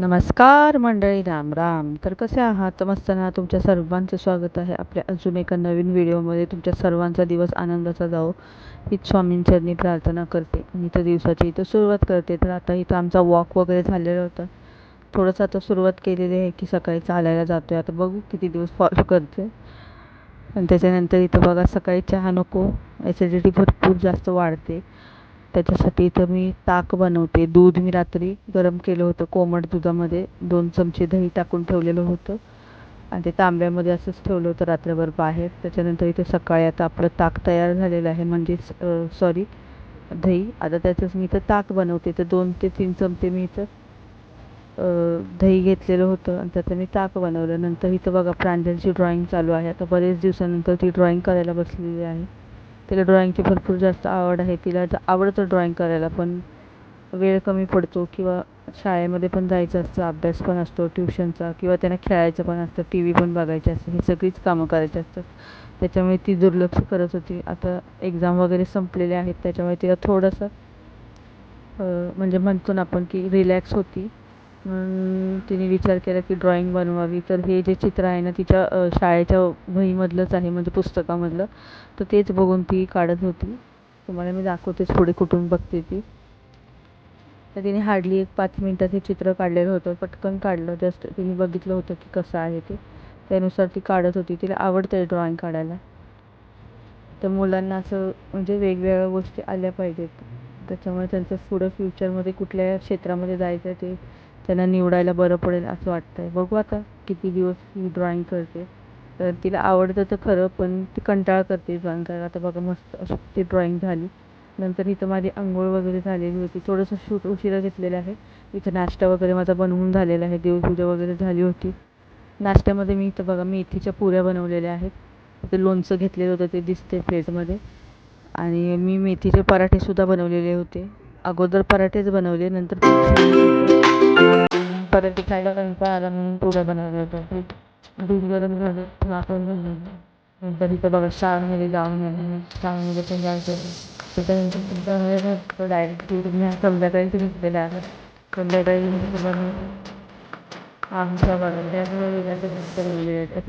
नमस्कार मंडळी राम राम. तर कसे आहात? मस्त ना? तुमच्या सर्वांचं स्वागत आहे आपल्या अजून एका नवीन व्हिडिओमध्ये. तुमच्या सर्वांचा दिवस आनंदाचा जाओ हीच स्वामींचरणी प्रार्थना करते मी तर दिवसाची इथं सुरुवात करते. तर आता इथं आमचा वॉक वगैरे झालेला होता. थोडंसं आता सुरुवात केलेली आहे की सकाळी चालायला जातो आहे आता बघू किती दिवस फॉलो करते आणि त्याच्यानंतर इथं बघा सकाळी चहा नको. ॲसिडिटी भरपूर जास्त वाढते. त्याच्यासाठी इथं मी ताक बनवते. दूध मी रात्री गरम केलं होतं कोमट दुधामध्ये. दोन चमचे दही टाकून ठेवलेलं होतं. आणि ते तांब्यामध्ये असंच ठेवलं होतं रात्रभर बाहेर. त्याच्यानंतर इथे सकाळी आता आपलं ताक तयार झालेलं आहे. म्हणजेच सॉरी दही. आता त्याचंच मी इथं ताक बनवते. तर दोन ते तीन चमचे मी इथं दही घेतलेलं होतं. आणि त्याचं मी ताक बनवलं. नंतर इथं बघा प्रांजलची ड्रॉईंग चालू आहे. आता बरेच दिवसानंतर ती ड्रॉईंग करायला बसलेली आहे. तिला ड्रॉईंगची भरपूर जास्त आवड आहे. तिला आवडतं ड्रॉईंग करायला पण वेळ कमी पडतो किंवा शाळेमध्ये पण जायचं असतं अभ्यास पण असतो ट्युशनचा किंवा त्यांना खेळायचं पण असतं टी व्ही पण बघायची असते ही सगळीच कामं करायची असतात. त्याच्यामुळे ती दुर्लक्ष करत होती. आता एक्झाम वगैरे संपलेले आहेत त्याच्यामुळे तिला थोडंसं म्हणजे म्हणतो ना आपण की रिलॅक्स होती. मग तिने विचार केला की ड्रॉईंग बनवावी. तर हे जे चित्र आहे ना तिच्या शाळेच्या वहीमधलंच आहे म्हणजे पुस्तकामधलं. तर तेच बघून ती काढत होती. तुम्हाला मी दाखवतेच पुढे कुठून बघते ती. तर तिने हार्डली एक पाच मिनटात हे चित्र काढलेलं होतं. पटकन काढलं. जस्ट तिने बघितलं होतं की कसं आहे ते. त्यानुसार ती काढत होती. तिला आवडते ड्रॉईंग काढायला. तर मुलांना असं म्हणजे वेगवेगळ्या गोष्टी आल्या पाहिजेत. त्याच्यामुळे त्यांचं पुढं फ्युचरमध्ये कुठल्या क्षेत्रामध्ये जायचं ते त्यांना निवडायला बरं पडेल असं वाटतं आहे बघू आता किती दिवस ही ड्रॉईंग करते. तर तिला आवडतं तर खरं पण ती कंटाळा करते ड्रॉईंग करायला. आता बघा मस्त अशी ती ड्रॉईंग झाली. नंतर इथं माझी आंघोळ वगैरे झालेली होती. थोडंसं शूट उशिरा घेतलेलं आहे. इथं नाश्ता वगैरे माझा बनवून झालेला आहे. देवपूजा वगैरे झाली होती. नाश्त्यामध्ये मी इथं बघा मेथीच्या पुऱ्या बनवलेल्या आहेत. ते लोणचं घेतलेलं होतं ते दिसते प्लेटमध्ये आणि मी मेथीचे पराठेसुद्धा बनवलेले होते. अगोदर पराठेच बनवले नंतर पराठे खायला कंटाळा आला म्हणून पुऱ्या बनवल्या होत्या दूध गरम झालं वाफवून नंतर इथं बघा शाळेमध्ये जाऊन शाळेमध्ये पण जायचं त्याच्यानंतर डायरेक्ट तुम्ही संध्याकाळीच घेतलेलं आहे संध्याकाळी आमच्या बघा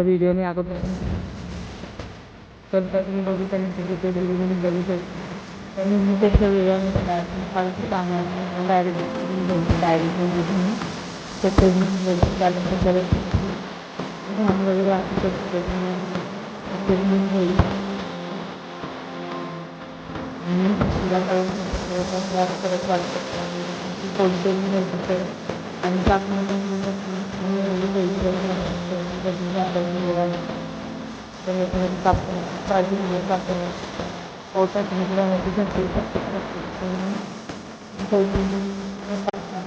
व्हिडिओ मी अगोदर तर तुम्ही बघू त्यांनी तिथे बघू शकतो आणि मी त्याच्या व्हिडिओ डायरेक्ट डायरेक्ट त्याचे वगैरे असू शकते करत वाटतं तर आणि कापून काळजी घेऊन कापून पोटात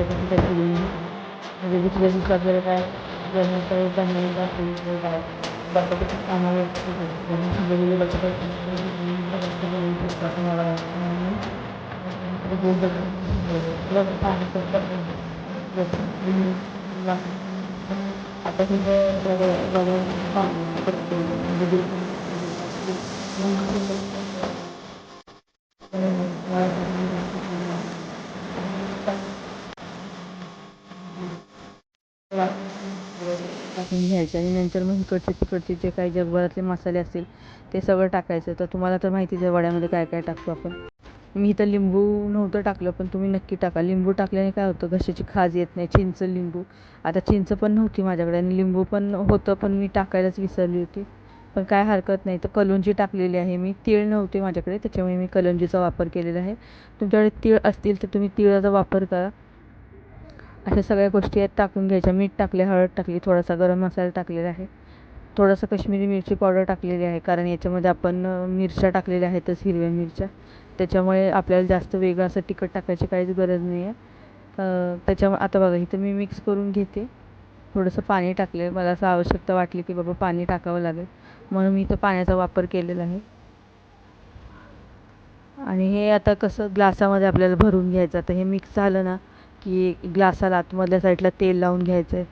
seventy degree. Jadi kita buka berapa dan saya dan saya dan saya baca baca sama dan jadi baca baca sama orang ini. Jadi lebih paham tentang jadi apa sih kalau kalau jadi टाकून घ्यायचे आणि नंतर मग इकडचे तिकडचे जे काही जगभरातले मसाले असतील ते सगळं टाकायचं. तर तुम्हाला तर माहितीच आहे वड्यामध्ये काय काय टाकतो आपण. मी इथं लिंबू नव्हतं टाकलं पण तुम्ही नक्की टाका. लिंबू टाकल्याने काय होतं घशाची खाज येत नाही चिंच लिंबू. आता चिंच पण नव्हती माझ्याकडे आणि लिंबू पण होतं पण मी टाकायलाच विसरली होती. पण काय हरकत नाही तर कलुंजी टाकलेली आहे मी. तीळ नव्हते माझ्याकडे त्याच्यामुळे मी कलोंजीचा वापर केलेला आहे. तुमच्याकडे तीळ असतील तर तुम्ही तिळाचा वापर करा. अशा सगळ्या गोष्टी आहेत. टाकून घ्यायच्या. मीठ टाकले हळद टाकली थोडासा गरम मसाला टाकलेला आहे. थोडासा कश्मीरी मिरची पावडर टाकलेली आहे. कारण याच्यामध्ये आपण मिरच्या टाकलेल्या आहेतच हिरव्या मिरच्या. त्याच्यामुळे आपल्याला जास्त वेगळं असं तिखट टाकायची काहीच गरज नाही आहे. त्याच्यामुळे आता बघा इथं मी मिक्स करून घेते. थोडंसं पाणी टाकले मला असं आवश्यकता वाटली की बाबा पाणी टाकावं लागेल. म्हणून मी इथं पाण्याचा वापर केलेला आहे. आणि हे आता कसं ग्लासामध्ये आपल्याला भरून घ्यायचं. आता हे मिक्स झालं ना की ग्लासाला आतमधल्या साईडला तेल लावून घ्यायचं आहे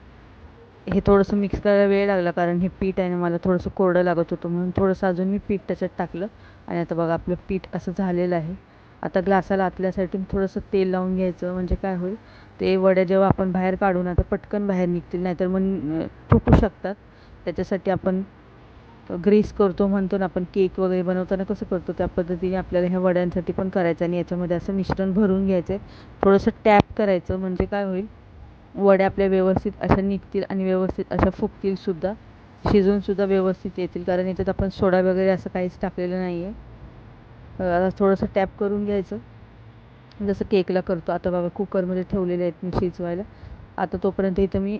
हे थोडंसं मिक्स करायला वेळ लागला कारण हे पीठ आहे ना मला थोडंसं कोरडं लागत होतं म्हणून थोडंसं अजून मी पीठ त्याच्यात टाकलं. आणि आता बघा आपलं पीठ असं झालेलं आहे. आता ग्लासाला आतल्या साईडून थोडंसं तेल लावून घ्यायचं म्हणजे काय होईल ते वड्या जेव्हा आपण बाहेर काढू ना तर पटकन बाहेर निघतील नाहीतर मग तुटू शकतात. त्याच्यासाठी आपण ग्रीस करतो म्हणतो ना आपण केक वगैरे बनवताना कसं करतो त्या पद्धतीने आपल्याला ह्या वड्यांसाठी पण करायचं आणि याच्यामध्ये असं मिश्रण भरून घ्यायचं आहे. थोडंसं टॅप करायचं म्हणजे काय होईल वड्या आपल्या व्यवस्थित अशा निघतील आणि व्यवस्थित अशा फुगतीलसुद्धा शिजूनसुद्धा व्यवस्थित येतील. कारण याच्यात आपण सोडा वगैरे असं काहीच टाकलेलं नाही आहे आता थोडंसं टॅप करून घ्यायचं. जसं केकला करतो आता बाबा कुकरमध्ये ठेवलेले आहेत मी शिजवायला. आता तोपर्यंत इथं मी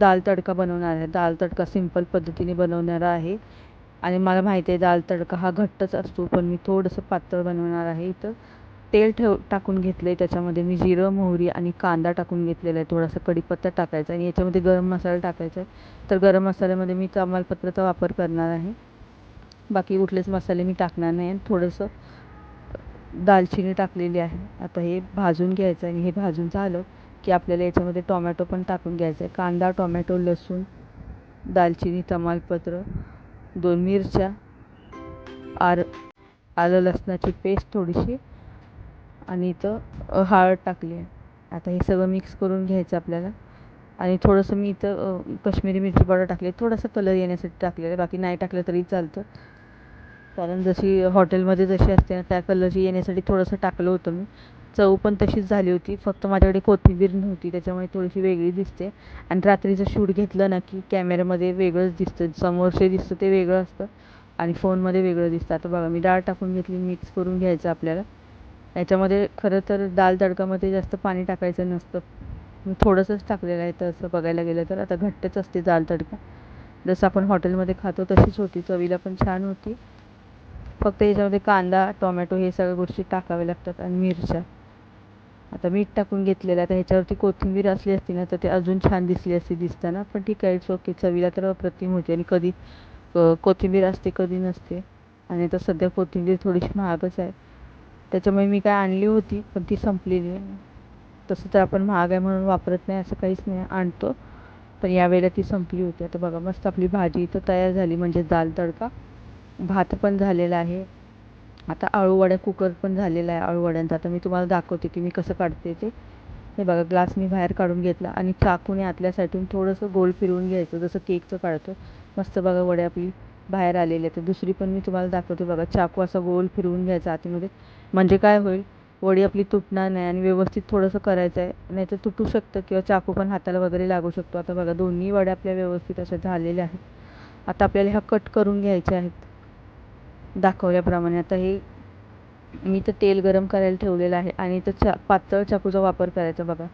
दाल तडका बनवणार आहे. दाल तडका सिंपल पद्धतीने बनवणार आहे. आणि मला माहिती आहे दाल तडका हा घट्टच असतो पण मी थोडंसं पातळ बनवणार आहे. इथं तेल ठेव टाकून घेतलं आहे त्याच्यामध्ये मी जिरं मोहरी आणि कांदा टाकून घेतलेला आहे. थोडासा कढीपत्ता टाकायचा आणि याच्यामध्ये गरम मसाला टाकायचा आहे. तर गरम मसाल्यामध्ये मी तमालपत्राचा वापर करणार आहे. बाकी कुठलेच मसाले मी टाकणार नाही. आणि थोडंसं दालचिनी टाकलेली आहे. आता हे भाजून घ्यायचं आणि हे भाजून झालं की आपल्याला याच्यामध्ये टोमॅटो पण टाकून घ्यायचा आहे कांदा टोमॅटो लसूण दालचिनी तमालपत्र दोन मिरच्या आर आलं लसणाची पेस्ट थोडीशी आणि इथं हळद टाकली आहे. आता हे सगळं मिक्स करून घ्यायचं आपल्याला. आणि थोडंसं मी इथं कश्मीरी मिरची पावडर टाकली आहे. थोडंसं कलर येण्यासाठी टाकलेलं आहे. बाकी नाही टाकलं तरी चालतं. कारण जशी हॉटेलमध्ये जशी असते ना त्या कलरची येण्यासाठी थोडंसं टाकलं होतं मी. चव पण तशीच झाली होती. फक्त माझ्याकडे कोथिंबीर नव्हती त्याच्यामुळे थोडीशी वेगळी दिसते. आणि रात्रीचं शूट घेतलं ना की कॅमेऱ्यामध्ये वेगळंच दिसतं. समोरचे दिसतं ते वेगळं असतं आणि फोनमध्ये वेगळं दिसतं. आता बघा मी डाळ टाकून घेतली मिक्स करून घ्यायचं आपल्याला. याच्यामध्ये खरं तर दाल तडकामध्ये जास्त पाणी टाकायचं नसतं. मी थोडंसंच टाकलेलं आहे तसं बघायला गेलं तर. आता घट्टच असते दाल तडका. जसं आपण हॉटेलमध्ये खातो तशीच होती. चवीला पण छान होती. फक्त याच्यामध्ये कांदा टोमॅटो हे सगळ्या गोष्टी टाकाव्या लागतात आणि मिरच्या. आता मीठ टाकून घेतलेलं आहे. आता ह्याच्यावरती कोथिंबीर असली असती ना तर ते अजून छान दिसली असती दिसताना पण ठीक आहे इट्स ओके चवीला तर अप्रतिम होते आणि कधी कोथिंबीर असते कधी नसते. आणि आता सध्या कोथिंबीर थोडीशी महागच आहे. त्याच्यामुळे मी काय आणली होती पण ती संपलेली आहे तसं तर आपण महाग आहे म्हणून वापरत नाही असं काहीच नाही. आणतो. पण यावेळेला ती संपली होती. आता बघा मस्त आपली भाजी इथं तयार झाली. म्हणजे दाल तडका. भात पण झालेला आहे. आता आळूवड्या कुकर पण झालेला आहे आळूवड्यांचा. आता मी तुम्हाला दाखवते की मी कसं काढते ते. हे बघा ग्लास मी बाहेर काढून घेतला आणि चाकूने आतल्या साईडून थोडंसं गोल फिरवून घ्यायचं जसं केकचं काढतो मस्त बघा वड्या आपली बाहेर आलेली आहे तर दुसरी पण मी तुम्हाला दाखवते बघा चाकू असा गोल फिरवून घ्यायचा आतमध्ये. म्हणजे काय होईल वडी आपली तुटणार नाही आणि व्यवस्थित थोडंसं करायचं आहे. नाही तर तुटू शकतं किंवा चाकू पण हाताला वगैरे लागू शकतो. आता बघा दोन्ही वड्या आपल्या व्यवस्थित अशा झालेल्या आहेत. आता आपल्याला ह्या कट करून घ्यायच्या आहेत. दाखवल्याप्रमाणे. आता हे मी तर तेल गरम करायला ठेवलेलं आहे आणि इथं चा पातळ चाकूचा वापर करायचा बघा.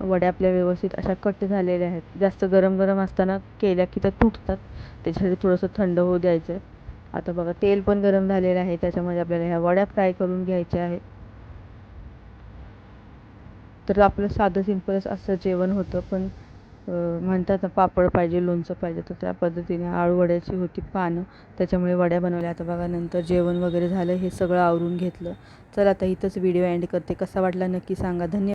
वड्या आपल्या व्यवस्थित अशा कट झालेल्या आहेत. जास्त गरम गरम असताना केल्या की त्या तुटतात. त्याच्यासाठी थोडंसं थंड होऊ द्यायचं आता बघा तेल पण गरम झालेलं आहे. त्याच्यामध्ये आपल्याला ह्या वड्या फ्राय करून घ्यायच्या आहेत. तर आपलं साधं सिंपलच असं जेवण होतं. पण म्हणतात ना पापड पाहिजे लोणचं पाहिजे तर त्या पद्धतीने आळूवड्याची होती पानं. त्याच्यामुळे वड्या बनवल्या. आता बघा नंतर जेवण वगैरे झालं हे सगळं आवरून घेतलं. चल आता इथंच व्हिडिओ एंड करते. कसा वाटला नक्की सांगा. धन्यवाद.